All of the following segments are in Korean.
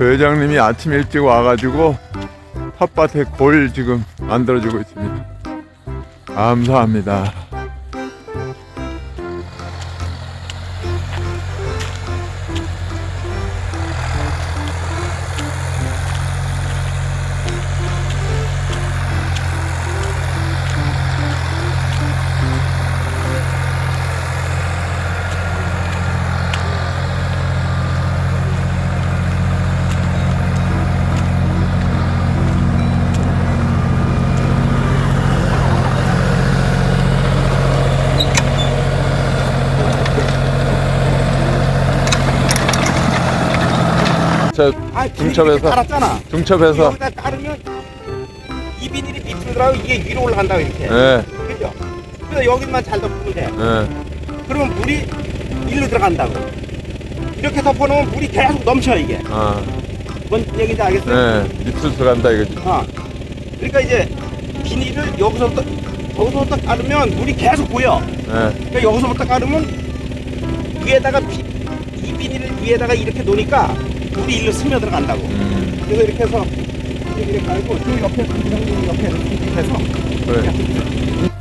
회장님이 아침 일찍 와가지고 텃밭에 골 지금 만들어주고 있습니다. 감사합니다. 자, 아, 중첩에서 깔았잖아. 중첩에서 여기다 깔으면 이 비닐이 밑으로 들어가고 이게 위로 올라간다고 이렇게. 예, 그죠? 그래서 여기만 잘 덮으면 돼. 예, 그러면 물이 일로 들어간다고. 이렇게 덮어놓으면 물이 계속 넘쳐 이게. 아, 뭔 얘기인지 알겠어요? 예, 밑으로 들어간다 이거지. 어. 그러니까 이제 비닐을 여기서부터 여기서부터 깔으면 물이 계속 보여. 예, 그러니까 여기서부터 깔으면 위에다가 비, 이 비닐을 위에다가 이렇게 놓으니까 물이 일로 스며 들어간다고. 음, 그래서 이렇게 해서 이렇게 깔고 저 옆에 강정님 옆에 이렇게 해서 그래.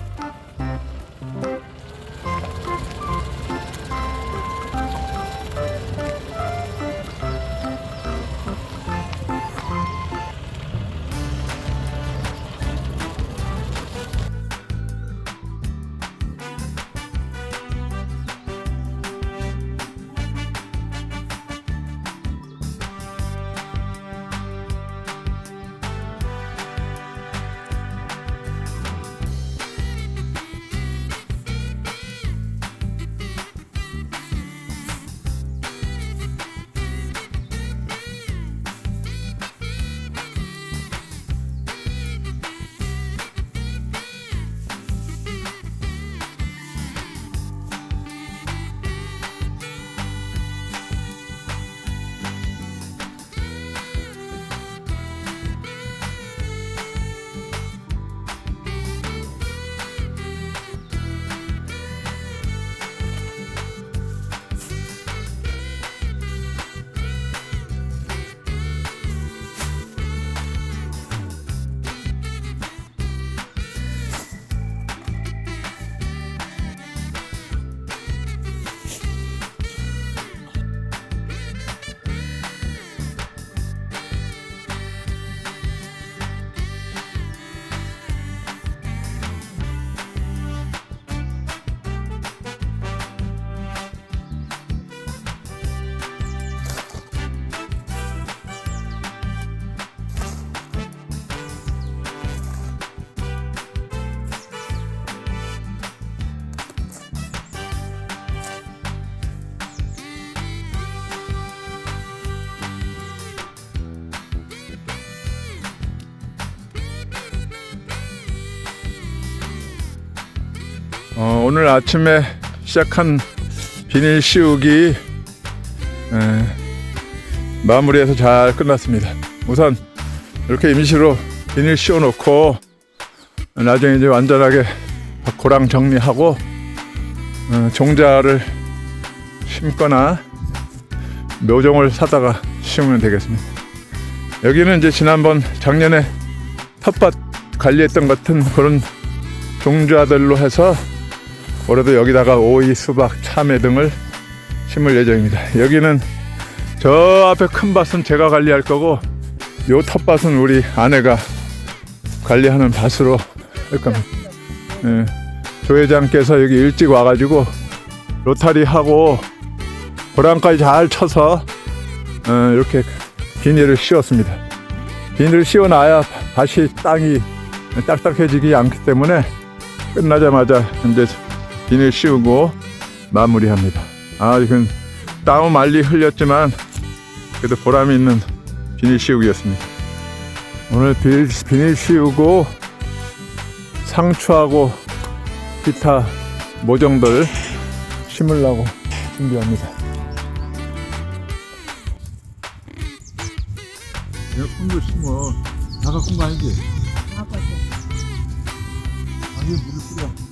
어, 오늘 아침에 시작한 비닐 씌우기 에, 마무리해서 잘 끝났습니다. 우선 이렇게 임시로 비닐 씌워놓고 나중에 이제 완전하게 고랑 정리하고 어, 종자를 심거나 묘종을 사다가 심으면 되겠습니다. 여기는 이제 지난번 작년에 텃밭 관리했던 같은 그런 종자들로 해서 올해도 여기다가 오이, 수박, 참외 등을 심을 예정입니다. 여기는 저 앞에 큰 밭은 제가 관리할 거고 요 텃밭은 우리 아내가 관리하는 밭으로 할 겁니다. 예, 조 회장께서 여기 일찍 와가지고 로타리 하고 고랑까지 잘 쳐서 어, 이렇게 비닐을 씌웠습니다. 비닐을 씌워놔야 밭이 땅이 딱딱해지지 않기 때문에 끝나자마자 이제 비닐 씌우고 마무리합니다. 아, 이건 땀은 말리 흘렸지만 그래도 보람이 있는 비닐 씌우기였습니다. 오늘 비닐, 비닐 씌우고 상추하고 기타 모종들 심으려고 준비합니다. 내가 콩도 심어. 다 갖고 거 아니지? 아니, 물을 뿌려.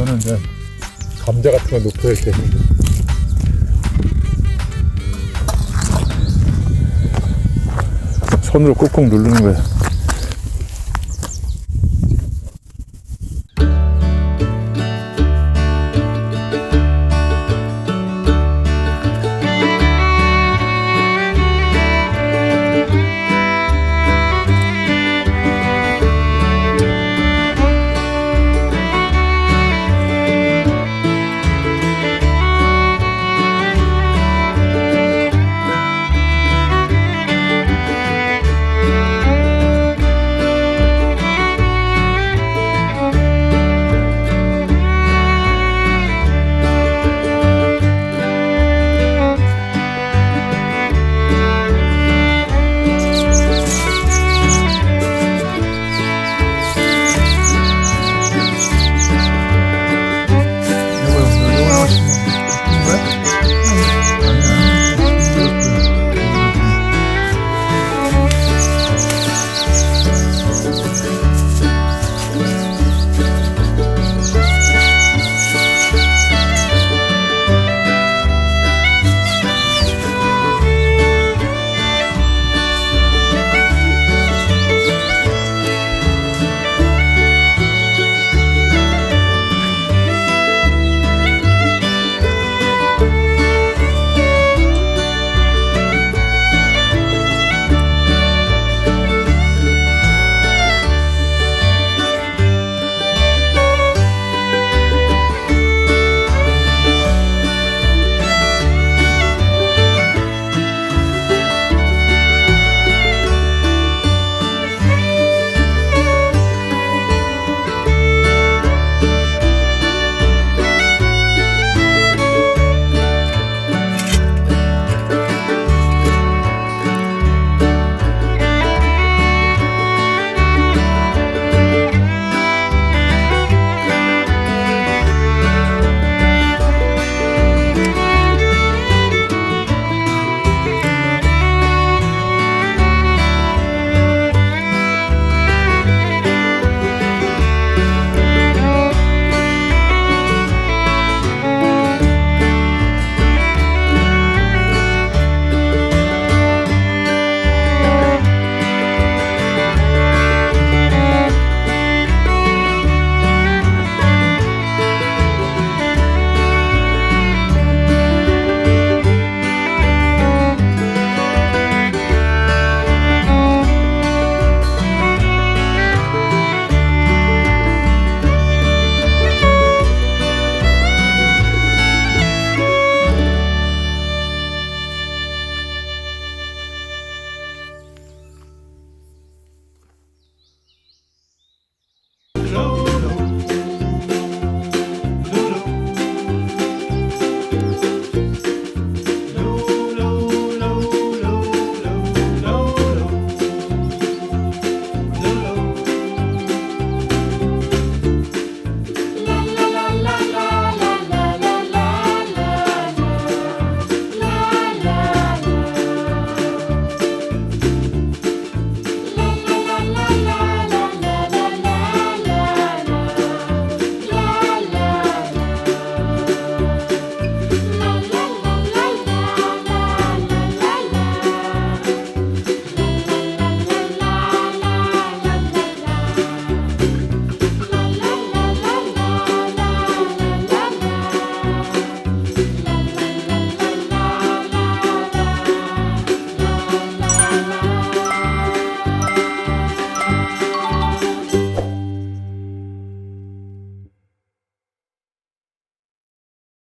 하는데 감자 같은 거 높여 이렇게. 손으로 꾹꾹 누르는 거야